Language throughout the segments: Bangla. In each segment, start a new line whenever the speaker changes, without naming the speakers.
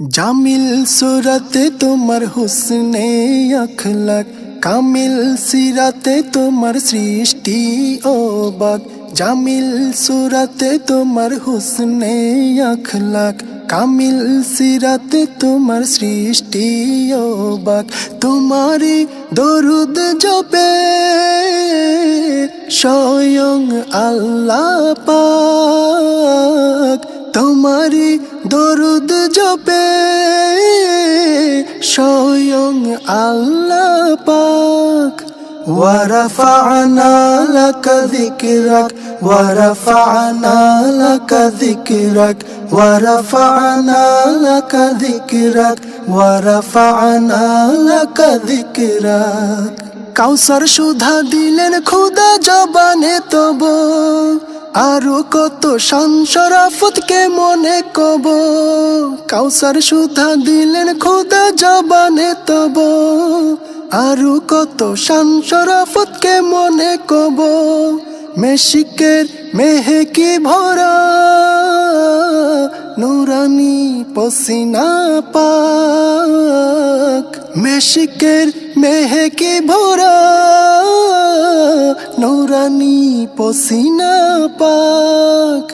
জামিল সুরতে তোমার হুসনে আখলাক, কামিল সিরাতে তোমার সৃষ্টি ও বাক। জামিল সুরতে তোমার হুসনে আখলাক, কামিল সিরাতে তোমার সৃষ্টি ও বাক। তোমারি দরুদ জপে স্বয়ং আল্লাহ পাক। তোমারি দরুদ জপে স্বয়ং আল্লাহ পাক ورفعنا لك ذكرك ورفعنا لك ذكرك ورفعنا لك ذكرك ورفعنا لك ذكرك কাউসার সুধা দিলেন খুদা জবানে তব আরও কত শান শরাফতকে মনে কব? কাউসার সুধা দিলেন খোদা জবানে তব। আরও কত শান শরাফতকে মনে কব? মেশিকের মেহেকি ভরা, নুরানি পসিনা পাক। মেশিকের মেহেকি ভরা নুরানি পসিনা পাক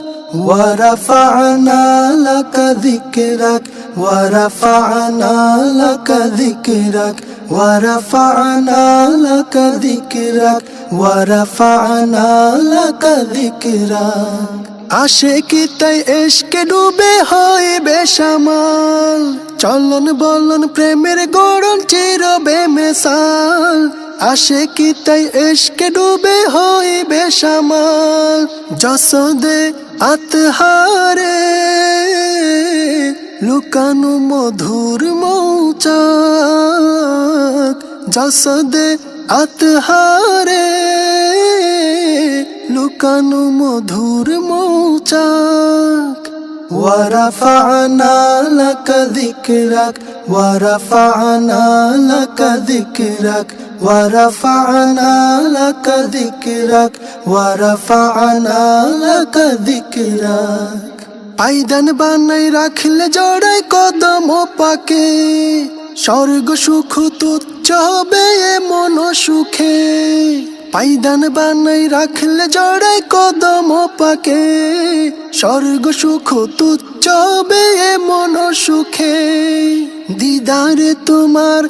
ورفعنا لك ذكرك ورفعنا لك ذكرك ورفعنا لك ذكرك ورفعنا لك ذكرك আশেকি তাই এসকে ডুবে হয় বেসামাল চলন বলন প্রেমের গড়ন চিরবে মেসাল আশেকি তাই এসকে ডুবে হয় বেসামাল যশোদে আতহারে লুকানো মধুর মৌচাক যশোদে আতহারে লুকানো মধুর মৌচাক ورفعنا لك ذكرك ورفعنا لك ذكرك ورفعنا لك ذكرك ورفعنا لك ذكرك পাইদান বানাই রাখলে জড়াই কদম পাকে স্বর্গ সুখ তুচ্ছ হবে মন সুখে পাইদান বানাই রাখলে জড়াই কদম পাকে। স্বর্গ সুখ তুচ্ছ হবে মন সুখে। দিদারে তোমার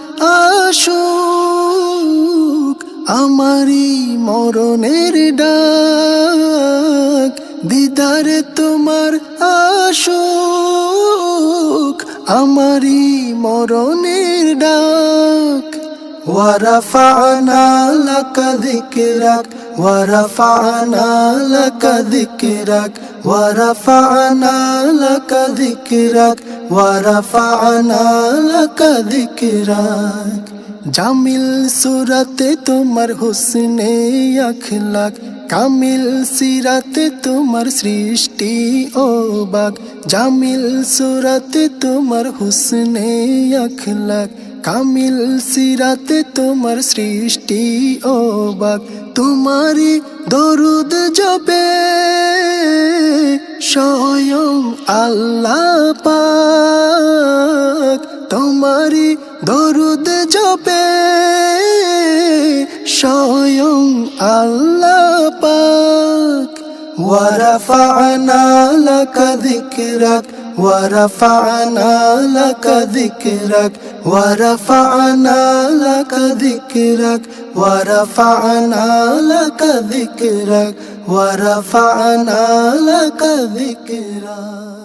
আসুক আমারি মরণের ডাক। দিদারে তোমার আসুক আমারি মরণের ডাক। ورفعنا لك ذكرك ورفعنا لك ذكرك ورفعنا لك ذكرك ورفعنا لك ذكرك জামিল সুরাতে তোমার হুসনে আখলাক কামিল সিরাতে তোমার সৃষ্টি ও বাক জামিল সুরাতে তোমার হুসনে আখলাক কামিল সিরাতে তোমার সৃষ্টি, ও বাক, তোমারই দরুদ জবে স্বয়ং আল্লাহ পাক তোমারই দরুদ জবে স্বয়ং আল্লাহ পাক ওয়ারাফা'না লাকা যিকরাক। ورفعنا لك ذكرك ورفعنا لك ذكرك ورفعنا لك ذكرك ورفعنا لك ذكرك.